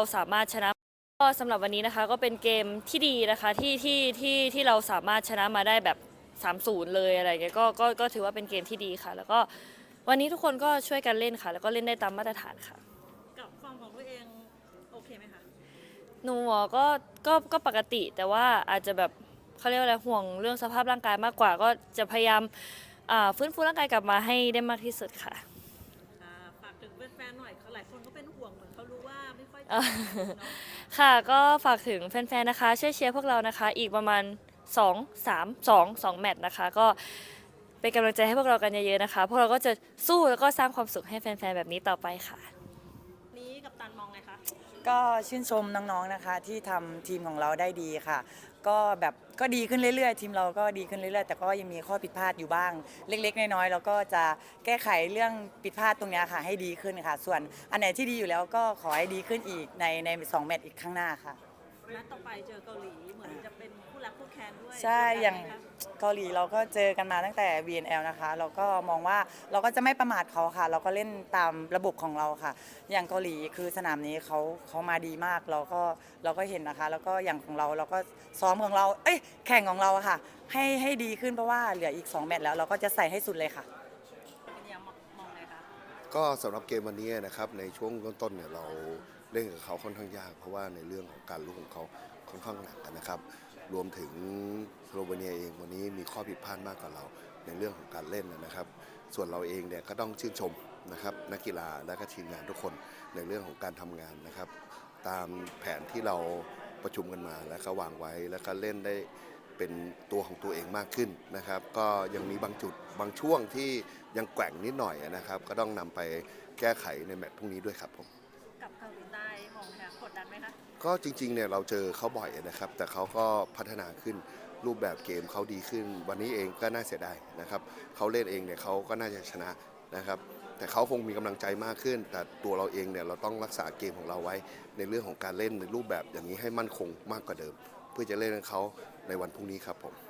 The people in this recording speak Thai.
เราสามารถชนะก็สำหรับวันนี้นะคะก็เป็นเกมที่ดีนะคะที่ที่ที่ที่เราสามารถชนะมาได้แบบ 3-0 เลยอะไรเงี้ยก็ก็ก็ถือว่าเป็นเกมที่ดีค่ะ แล้วก็วันนี้ทุกคนก็ช่วยกันเล่นค่ะ แล้วก็เล่นได้ตามมาตรฐานค่ะ กับฟอร์มของตัวเองโอเคไหมคะหนูหมอก็ก็ก็ปกติแต่ว่าอาจจะแบบเขาเรียกว่าอะไรห่วงเรื่องสภาพร่างกายมากกว่า ก็จะพยายามอ่าฟื้นฟูร่างกายกลับมาให้ได้มากที่สุดค่ะ อ่าฝากถึงแฟ นๆหน่อยเขาหลายคนก็เป็นห่วงเหมือนเขารู้ว่าไม่ค่อยอ่าเนาะค่ะก็ฝากถึงแฟนๆ นะคะช่วยเชียร์พวกเรานะคะ อีกประมาณ 2 3 2 2 แมตช์นะคะ ก็เป็นกำลังใจให้พวกเรากันเยอะๆนะคะ พวกเราก็จะสู้แล้วก็สร้างความสุขให้แฟนๆ แบบนี้ต่อไปค่ะ นี่กับตันมองไงคะ ก็ชื่นชมน้องๆนะคะ ที่ทำทีมของเราได้ดีค่ะ ก็แบบก็ดีขึ้นเรื่อยๆ ทีมเราก็ดีขึ้นเรื่อยๆ แต่ก็ยังมีข้อผิดพลาดอยู่บ้าง เล็กๆ น้อยๆแล้วก็จะแก้ไขเรื่องผิดพลาดตรงเนี้ยค่ะ ให้ดีขึ้นค่ะ ส่วนอันไหนที่ดีอยู่แล้วก็ขอให้ดีขึ้นอีกในในสองแมตช์อีกข้างหน้าค่ะ นัดต่อไปเจอเกาหลีเหมือนจะเป็นคู่รักคู่แค้นด้วยใช่กดดันอย่างไหมคะเกาหลีเราก็เจอกันมาตั้งแต่ VNL นะคะ เราก็มองว่าเราก็จะไม่ประมาทเขาค่ะ เราก็เล่นตามระบบของเราค่ะ อย่างเกาหลีคือสนามนี้เขาเขามาดีมาก เราก็เราก็เห็นนะคะ แล้วก็อย่างของเราเราก็ซ้อมของเรา เอ้ยแข่งของเราอะค่ะ ให้ให้ดีขึ้นเพราะว่าเหลืออีก 2 แมตช์แล้วเราก็จะใส่ให้สุดเลยค่ะ เป็นยังมองไงคะ ก็สำหรับเกมวันนี้นะครับในช่วงต้นๆเนี่ยเราเล่นกับเขาค่อนข้างยาก เพราะว่าในเรื่องของการลุกของเขาค่อนข้างหนักนะครับ รวมถึงสโลเวเนียเองวันนี้มีข้อผิดพลาดมากกว่าเราในเรื่องของการเล่นนะครับ ส่วนเราเองเนี่ยก็ต้องชื่นชมนะครับนักกีฬาและก็ทีมงานทุกคนในเรื่องของการทำงานนะครับ ตามแผนที่เราประชุมกันมาแล้วก็วางไว้แล้วก็เล่นได้ เป็นตัวของตัวเองมากขึ้นนะครับ ก็ยังมีบางจุดบางช่วงที่ยังแกว่งนิดหน่อยนะครับ ก็ต้องนำไปแก้ไขในแมตช์พรุ่งนี้ด้วยครับผมกับเกาหลีใต้มองไงคะกดดันไหมคะก็จริงๆเนี่ยเราเจอเขาบ่อยนะครับ แต่เขาก็พัฒนาขึ้นรูปแบบเกมเขาดีขึ้น วันนี้เองก็น่าเสียดายนะครับเขาเล่นเองเนี่ยเขาก็น่าจะชนะนะครับ แต่เขาคงมีกำลังใจมากขึ้น แต่ตัวเราเองเนี่ยเราต้องรักษาเกมของเราไว้ในเรื่องของการเล่นในรูปแบบอย่างนี้ให้มั่นคงมากกว่าเดิมเพื่อจะเล่นกับเขาในวันพรุ่งนี้ครับผม